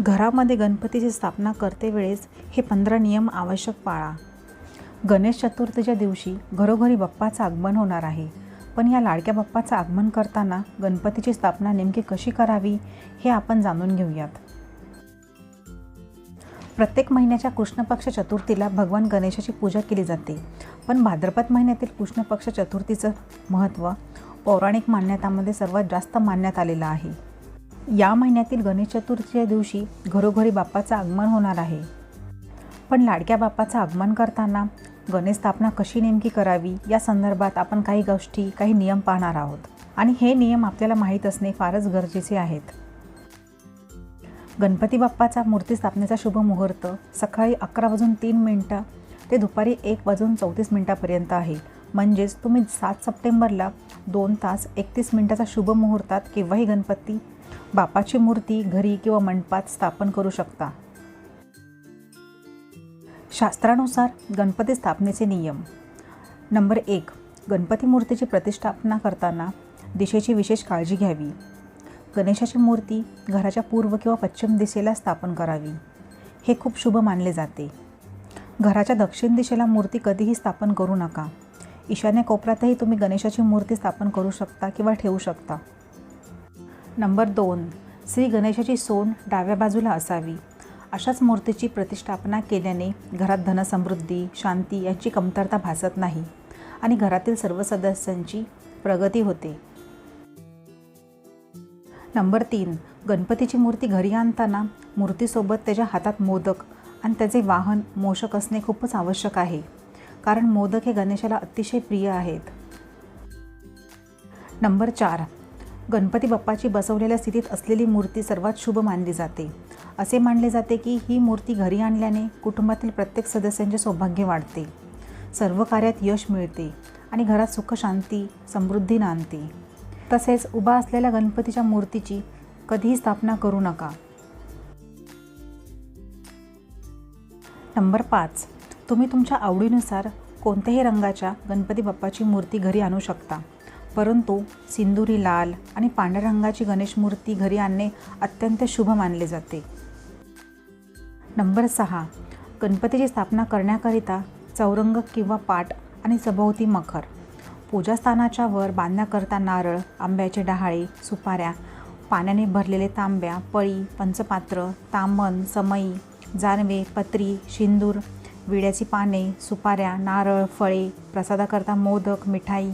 घरामध्ये गणपतीची स्थापना करते वेळेस हे पंधरा नियम आवश्यक पाळा. गणेश चतुर्थीच्या दिवशी घरोघरी बाप्पाचं आगमन होणार आहे. पण या लाडक्या बाप्पाचं आगमन करताना गणपतीची स्थापना नेमकी कशी करावी हे आपण जाणून घेऊयात. प्रत्येक महिन्याच्या कृष्णपक्ष चतुर्थीला भगवान गणेशाची पूजा केली जाते. पण भाद्रपद महिन्यातील कृष्णपक्ष चतुर्थीचं महत्त्व पौराणिक मान्यतामध्ये सर्वात जास्त मानण्यात आलेलं आहे. या महिन्यातील गणेश चतुर्थीच्या दिवशी घरोघरी बाप्पाचं आगमन होणार आहे. पण लाडक्या बाप्पाचं आगमन करताना गणेश स्थापना कशी नेमकी करावी या संदर्भात आपण काही गोष्टी काही नियम पाहणार आहोत. आणि हे नियम आपल्याला माहीत असणे फारच गरजेचे आहेत. गणपती बाप्पाचा मूर्ती स्थापनेचा शुभ मुहूर्त सकाळी अकरा वाजून तीन मिनटं ते दुपारी एक वाजून चौतीस मिनटापर्यंत आहे. म्हणजेच तुम्ही सात सप्टेंबरला दोन तास एकतीस मिनटाचा शुभ मुहूर्तात केव्हाही गणपती बापाची मूर्ती घरी किंवा मंडपात स्थापन करू शकता. शास्त्रानुसार गणपती स्थापनेचे नियम. नंबर एक गणपती मूर्तीची प्रतिष्ठापना करताना दिशेची विशेष काळजी घ्यावी. गणेशाची मूर्ती घराच्या पूर्व किंवा पश्चिम दिशेला स्थापन करावी. हे खूप शुभ मानले जाते. घराच्या दक्षिण दिशेला मूर्ती कधीही स्थापन करू नका. ईशान्य कोपऱ्यातही तुम्ही गणेशाची मूर्ती स्थापन करू शकता किंवा ठेवू शकता. नंबर दोन श्री गणेशाची सोन डाव्या बाजूला असावी. अशाच मूर्तीची प्रतिष्ठापना केल्याने घरात धनसमृद्धी शांती यांची कमतरता भासत नाही आणि घरातील सर्व सदस्यांची प्रगती होते. नंबर तीन गणपतीची मूर्ती घरी आणताना मूर्तीसोबत त्याच्या हातात मोदक आणि त्याचे वाहन मोषक असणे खूपच आवश्यक आहे. कारण मोदक हे गणेशाला अतिशय प्रिय आहेत. नंबर चार. गणपती बाप्पाची बसवलेल्या स्थितीत असलेली मूर्ती सर्वात शुभ मानली जाते. असे मानले जाते की ही मूर्ती घरी आणल्याने कुटुंबातील प्रत्येक सदस्यांचे सौभाग्य वाढते. सर्व कार्यात यश मिळते आणि घरात सुख शांती समृद्धी नांदते. तसेच उभा असलेल्या गणपतीच्या मूर्तीची कधीही स्थापना करू नका. नंबर पाच. तुम्ही तुमच्या आवडीनुसार कोणत्याही रंगाच्या गणपती बाप्पाची मूर्ती घरी आणू शकता. परंतु सिंदुरी लाल आणि पांढऱ्या रंगाची गणेश मूर्ती घरी आणणे अत्यंत शुभ मानले जाते. नंबर सहा. गणपतीची स्थापना करण्याकरिता चौरंग किंवा पाट आणि सभोवती मखर. पूजास्थानाच्या वर बांधण्याकरता नारळ आंब्याचे डहाळे सुपाऱ्या पाण्याने भरलेले तांब्या पळी पंचपात्र तांबण समई जानवे पत्री शिंदूर विड्याची पाने सुपाऱ्या नारळ फळे प्रसादाकरता मोदक मिठाई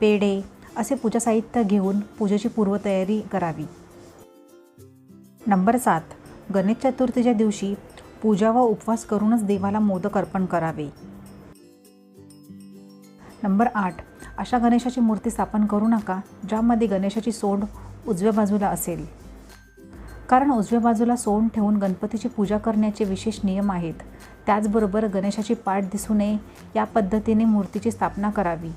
पेढे असे पूजा साहित्य घेऊन पूजेची पूर्वतयारी करावी. नंबर सात. गणेश चतुर्थीच्या दिवशी पूजा व उपवास करूनच देवाला मोदक अर्पण करावे. नंबर आठ. अशा गणेशाची मूर्ती स्थापन करू नका ज्यामध्ये गणेशाची सोंड उजव्या बाजूला असेल. कारण उजव्या बाजूला सोंड ठेवून गणपतीची पूजा करण्याचे विशेष नियम आहेत. त्याचबरोबर गणेशाची पाठ दिसू नये या पद्धतीने मूर्तीची स्थापना करावी.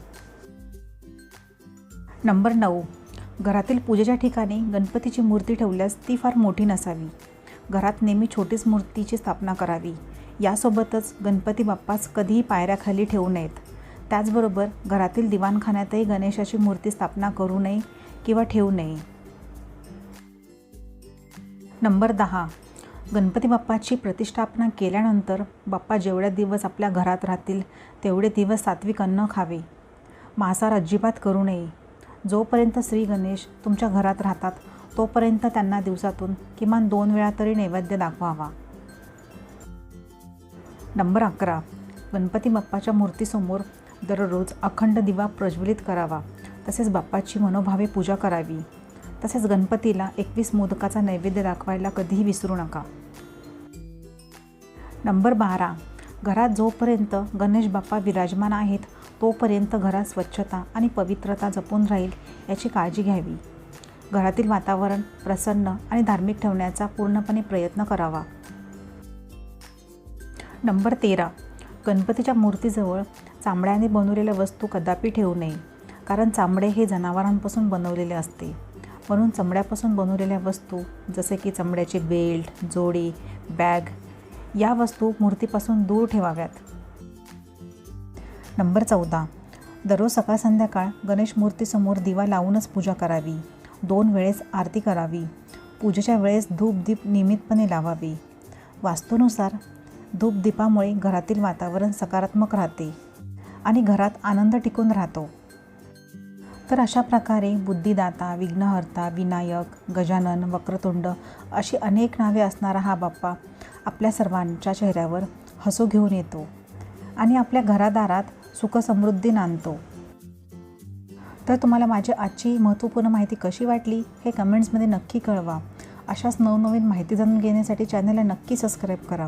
नंबर नऊ. घरातील पूजेच्या ठिकाणी गणपतीची मूर्ती ठेवल्यास ती फार मोठी नसावी. घरात नेहमी छोटीच मूर्तीची स्थापना करावी. यासोबतच गणपती बाप्पास कधीही पायऱ्याखाली ठेवू नयेत. त्याचबरोबर घरातील दिवाणखान्यातही गणेशाची मूर्ती स्थापना करू नये किंवा ठेवू नये. नंबर दहा. गणपती बाप्पाची प्रतिष्ठापना केल्यानंतर बाप्पा जेवढ्या दिवस आपल्या घरात राहतील तेवढे दिवस सात्विक अन्न खावे. मांसाहार अजिबात करू नये. जोपर्यंत श्री गणेश तुमच्या घरात राहतात तोपर्यंत त्यांना दिवसातून किमान दोन वेळा तरी नैवेद्य दाखवावा. नंबर अकरा. गणपती बाप्पाच्या मूर्तीसमोर दररोज अखंड दिवा प्रज्वलित करावा. तसेच बाप्पाची मनोभावे पूजा करावी. तसेच गणपतीला एकवीस मोदकाचा नैवेद्य दाखवायला कधीही विसरू नका. नंबर बारा. घरात जोपर्यंत गणेश बाप्पा विराजमान आहेत तोपर्यंत घरात स्वच्छता आणि पवित्रता जपून राहील याची काळजी घ्यावी. घरातील वातावरण प्रसन्न आणि धार्मिक ठेवण्याचा पूर्णपणे प्रयत्न करावा. नंबर तेरा. गणपतीच्या मूर्तीजवळ चांबड्याने बनवलेल्या वस्तू कदापि ठेवू नये कारण चांबडे हे जनावरांपासून बनवलेले असते. म्हणून चमड्यापासून बनवलेल्या वस्तू जसे की चमड्याचे बेल्ट जोडी बॅग या वस्तू मूर्तीपासून दूर ठेवाव्यात. नंबर चौदा. दररोज सकाळ संध्याकाळ गणेश मूर्तीसमोर दिवा लावूनच पूजा करावी. दोन वेळेस आरती करावी. पूजेच्या वेळेस धूपदीप नियमितपणे लावावी. वास्तूनुसार धूपदीपामुळे घरातील वातावरण सकारात्मक राहते आणि घरात आनंद टिकून राहतो. तर अशा प्रकारे बुद्धिदाता विघ्नहर्ता विनायक गजानन वक्रतुंड अशी अनेक नावे असणारा हा बाप्पा आपल्या सर्वांच्या चेहऱ्यावर हसू घेऊन येतो आणि आपल्या घरादारात सुखसमृद्धी नांदतो. तर तुम्हाला माझी आजची महत्त्वपूर्ण माहिती कशी वाटली हे कमेंट्समध्ये नक्की कळवा. अशाच नवनवीन माहिती जाणून घेण्यासाठी चॅनलला नक्की सबस्क्राईब करा.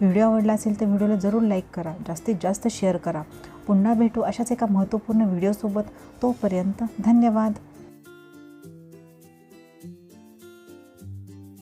व्हिडिओ आवडला असेल तर व्हिडिओला जरूर लाईक करा. जास्तीत जास्त शेअर करा. पुन्हा भेटू अशाच एका महत्त्वपूर्ण व्हिडिओसोबत. तोपर्यंत धन्यवाद.